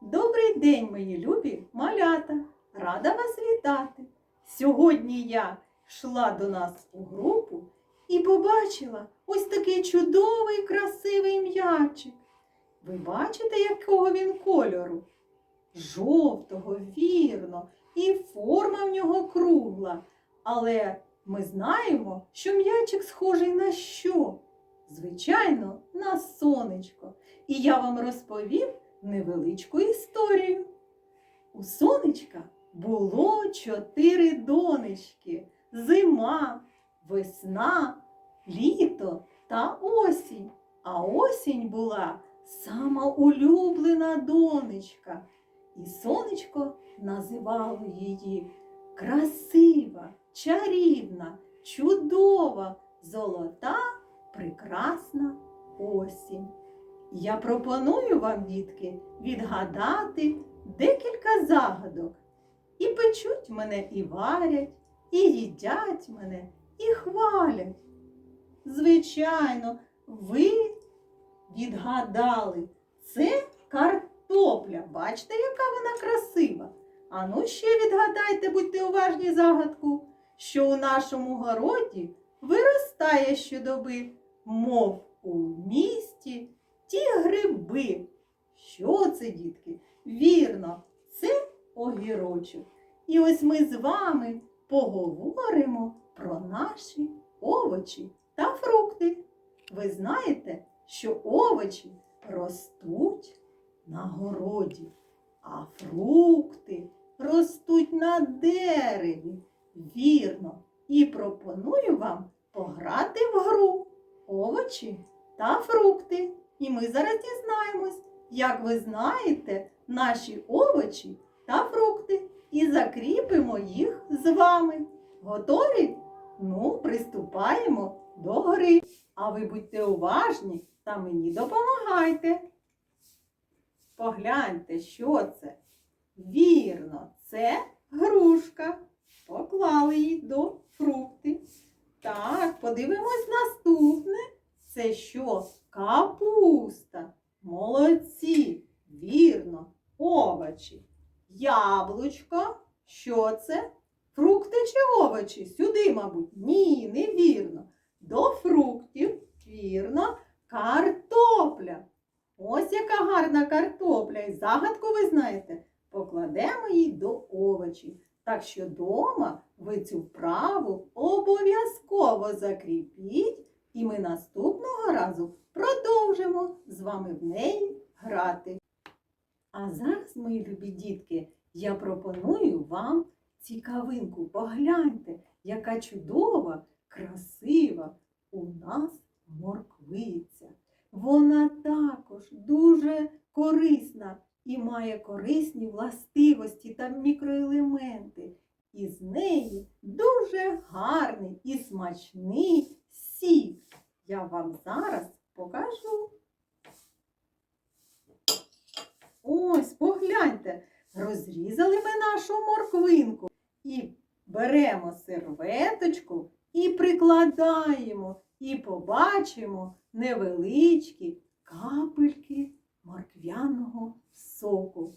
Добрий день, мої любі малята! Рада вас вітати! Сьогодні я йшла до нас у групу і побачила ось такий чудовий красивий м'ячик. Ви бачите, якого він кольору? Жовтого, вірно, і форма в нього кругла. Але ми знаємо, що м'ячик схожий на що? Звичайно, на сонечко. І я вам розповім невеличку історію. У сонечка було чотири донечки: зима, весна, літо та осінь. А осінь була сама улюблена донечка. І сонечко називало її красива, чарівна, чудова, золота, прекрасна осінь. Я пропоную вам, дітки, відгадати декілька загадок. І печуть мене, і варять, і їдять мене, і хвалять. Звичайно, ви відгадали, це картопля. Бачите, яка вона красива. А ну ще відгадайте, будьте уважні загадку, що у нашому городі виростає щодоби, мов у місті гриби. Що це, дітки? Вірно, це огірочок. І ось ми з вами поговоримо про наші овочі та фрукти. Ви знаєте, що овочі ростуть на городі, а фрукти ростуть на дереві. Вірно, і пропоную вам пограти в гру овочі та фрукти. І ми зараз дізнаємось, як ви знаєте, наші овочі та фрукти і закріпимо їх з вами. Готові? Ну, приступаємо до гри. А ви будьте уважні та мені допомагайте. Погляньте, що це. Вірно, це грушка. Поклали її до фрукти. Так, подивимось наступне. Це що? Капуста. Молодці. Вірно, овочі. Яблучко. Що це? Фрукти чи овочі? Сюди, мабуть. Ні, невірно. До фруктів, вірно, картопля. Ось яка гарна картопля. І загадку ви знаєте. Покладемо її до овочів. Так що вдома ви цю вправу обов'язково закріпіть, і ми наступного разу продовжимо з вами в неї грати. А зараз, мої любі дітки, я пропоную вам цікавинку. Погляньте, яка чудова, красива у нас морквиця. Вона також дуже корисна і має корисні властивості та мікроелементи. І з неї дуже гарний і смачний сік. Я вам зараз покажу. Ось, погляньте, розрізали ми нашу морквинку і беремо серветочку і прикладаємо, і побачимо невеличкі капельки морквяного соку.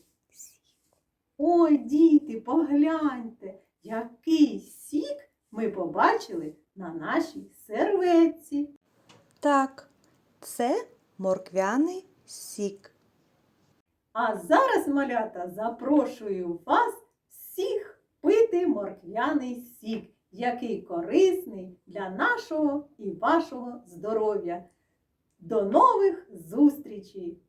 Ой, діти, погляньте, який сік ми побачили на нашій серветці. Так, це морквяний сік. А зараз, малята, запрошую вас всіх пити морквяний сік, який корисний для нашого і вашого здоров'я. До нових зустрічей!